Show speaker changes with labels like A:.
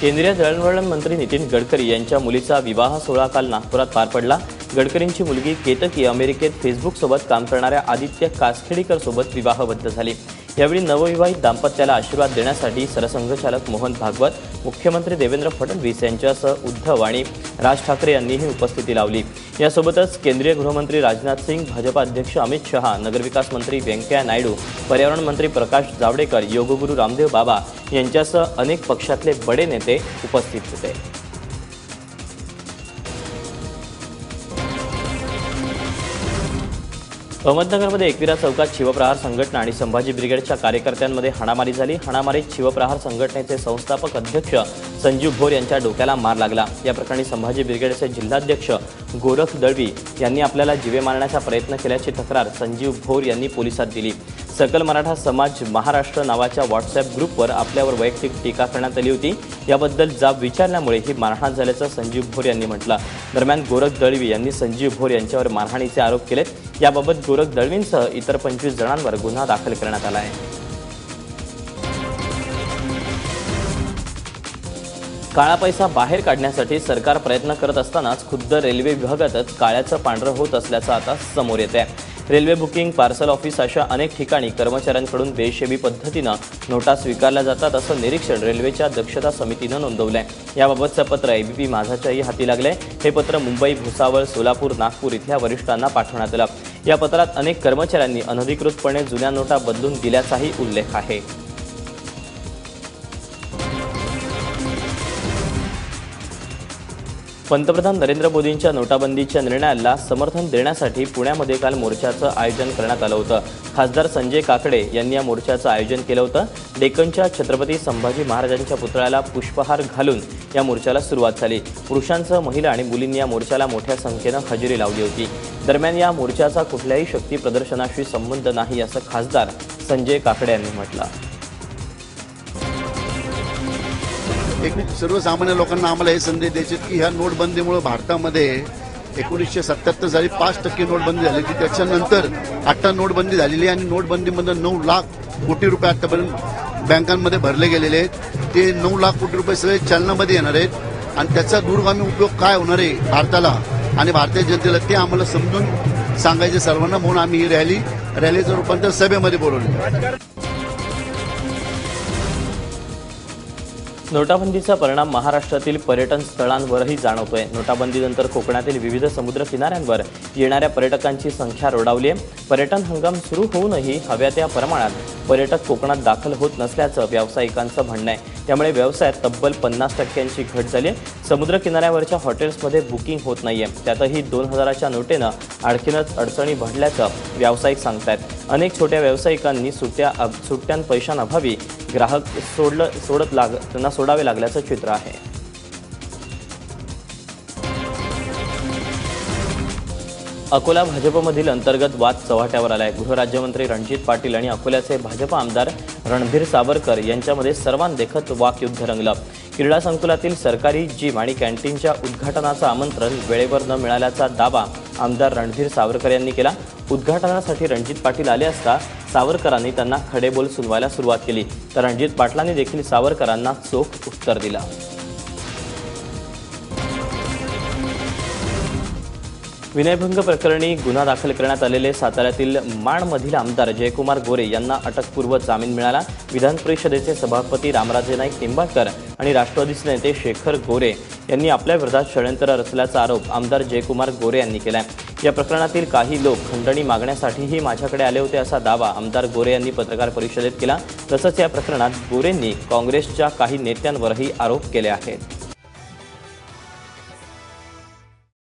A: केंद्रीय दळणवळण मंत्री नितीन गडकरी यांच्या मुलीचा विवाह सोहळा काल नागपुरात पार पडला. गडकरींची मुलगी केतकी अमेरिकेत फेसबुकसोबत काम करणाऱ्या आदित्य कासखेडीकरसोबत विवाहबद्ध झाली. यावेळी नवविवाहित दाम्पत्याला आशीर्वाद देण्यासाठी सरसंघचालक मोहन भागवत मुख्यमंत्री देवेंद्र फडणवीस यांच्यासह उद्धव आणि राज ठाकरे यांनीही उपस्थिती लावली. यासोबतच केंद्रीय गृहमंत्री राजनाथ सिंग भाजपा अध्यक्ष अमित शहा नगरविकास मंत्री व्यंकय्या नायडू पर्यावरण मंत्री प्रकाश जावडेकर योगगुरू रामदेव बाबा यांच्यासह अनेक पक्षातले बडे नेते उपस्थित होते. अहमदनगरमध्ये एकविरा चौकात शिवप्रहार संघटना आणि संभाजी ब्रिगेडच्या कार्यकर्त्यांमध्ये हाणामारी झाली. हाणामारीत शिवप्रहार संघटनेचे संस्थापक अध्यक्ष संजीव भोर यांच्या डोक्याला मार लागला. या प्रकरणी संभाजी ब्रिगेडचे जिल्हाध्यक्ष गोरख दळवी यांनी आपल्याला जीवे मारण्याचा प्रयत्न केल्याची तक्रार संजीव भोर यांनी पोलिसात दिली. सकल मराठा समाज महाराष्ट्र नावाच्या व्हॉट्सअप ग्रुपवर आपल्यावर वैयक्तिक टीका करण्यात आली होती. याबद्दल जाब विचारल्यामुळे ही मारहाण झाल्याचं संजीव भोर यांनी म्हटलं. दरम्यान गोरख दळवी यांनी संजीव भोर यांच्यावर मारहाणीचे आरोप केलेत. याबाबत गोरख दळवींसह इतर पंचवीस जणांवर गुन्हा दाखल करण्यात आला आहे. काळा पैसा बाहेर काढण्यासाठी सरकार प्रयत्न करत असतानाच खुद्द रेल्वे विभागातच काळ्याचं पांढरं होत असल्याचं आता समोर येत आहे रेल्वे बुकिंग पार्सल ऑफिस अशा अनेक ठिकाणी कर्मचाऱ्यांकडून बेशेबी पद्धतीनं नोटा स्वीकारल्या जातात असं निरीक्षण रेल्वेच्या दक्षता समितीनं नोंदवलं आहे याबाबतचं पत्र एबीपी माझाच्याही हाती लागलंय. हे पत्र मुंबई भुसावळ सोलापूर नागपूर इथल्या वरिष्ठांना पाठवण्यात आलं. या पत्रात अनेक कर्मचाऱ्यांनी अनधिकृतपणे जुन्या नोटा बदलून दिल्याचाही उल्लेख आहे. पंतप्रधान नरेंद्र मोदींच्या नोटाबंदीच्या निर्णयाला समर्थन देण्यासाठी पुण्यामध्ये काल मोर्चाचं आयोजन करण्यात आलं होतं. खासदार संजय काकडे यांनी या मोर्चाचं आयोजन केलं होतं. डेक्कनच्या छत्रपती संभाजी महाराजांच्या पुतळ्याला पुष्पहार घालून या मोर्चाला सुरुवात झाली. पुरुषांसह महिला आणि मुलींनी या मोर्चाला मोठ्या संख्येनं हजेरी लावली होती. दरम्यान या मोर्चाचा कुठल्याही शक्ती प्रदर्शनाशी संबंध नाही असं खासदार संजय काकडे यांनी म्हटलं
B: एक सर्वसामान्य लोकांना आम्हाला हे संदेश द्यायचे की ह्या नोटबंदीमुळे भारतामध्ये एकोणीसशे सत्याहत्तर साली पाच टक्के नोटबंदी झाली होती. त्याच्यानंतर आत्ता नोटबंदी झालेली आहे आणि नोटबंदीमध्ये नऊ लाख कोटी रुपये आतापर्यंत बँकांमध्ये भरले गेलेले आहेत. ते नऊ लाख कोटी रुपये सगळे चलनामध्ये येणार आहेत. आणि त्याचा दूरगामी उपयोग काय होणार आहे भारताला आणि भारतीय जनतेला ते आम्हाला समजून सांगायचे सर्वांना म्हणून आम्ही ही रॅली रॅलीचं रूपांतर सभेमध्ये बोलवले.
A: नोटाबंदीचा परिणाम महाराष्ट्रातील पर्यटन स्थळांवरही जाणवतोय. नोटाबंदीनंतर कोकणातील विविध समुद्र किनाऱ्यांवर येणाऱ्या पर्यटकांची संख्या रोडावली आहे पर्यटन हंगाम सुरू होऊनही हव्या त्या प्रमाणात पर्यटक कोकणात दाखल होत नसल्याचं व्यावसायिकांचं म्हणणं आहे. त्यामुळे व्यवसायात तब्बल पन्नास टक्क्यांची घट झाली आहे समुद्र किनाऱ्यावरच्या हॉटेल्समध्ये बुकिंग होत नाही आहे त्यातही दोन हजाराच्या नोटेनं आणखीनच अडचणी भडल्याचं व्यावसायिक सांगतायत. अनेक छोट्या व्यावसायिकांनी सुट्ट्या अभ- सुट्ट्यां पैशांअभावी ग्राहक सोडलं सोडत लाग त्यांना सोडावे लागल्याचं चित्र आहे. अकोला भाजपमधील अंतर्गत वाद चव्हाट्यावर आलाय. गृहराज्यमंत्री रणजित पाटील आणि अकोल्याचे भाजप आमदार रणधीर सावरकर यांच्यामध्ये सर्वांदेखत वाकयुद्ध रंगलं. क्रीडा संकुलातील सरकारी जिम आणि कॅन्टीनच्या उद्घाटनाचं आमंत्रण वेळेवर न मिळाल्याचा दावा आमदार रणधीर सावरकर यांनी केला. उद्घाटनासाठी रणजित पाटील आले असता सावरकरांनी त्यांना खडेबोल सुनवायला सुरुवात केली. तर रणजित पाटलांनी देखील सावरकरांना चोख उत्तर दिलं. विनयभंग प्रकरणी गुन्हा दाखल करण्यात आलेले साताऱ्यातील माणमधील आमदार जयकुमार गोरे यांना अटकपूर्व जामीन मिळाला. विधान परिषदेचे सभापती रामराजे नाईक निंबाळकर आणि राष्ट्रवादीचे नेते शेखर गोरे यांनी आपल्या विरोधात षडयंत्र रचल्याचा आरोप आमदार जयकुमार गोरे यांनी केला आहे या प्रकरणातील काही लोक खंडणी मागण्यासाठीही माझ्याकडे आले होते असा दावा आमदार गोरे यांनी पत्रकार परिषदेत केला. तसंच या प्रकरणात गोरेंनी काँग्रेसच्या काही नेत्यांवरही आरोप केले आहेत.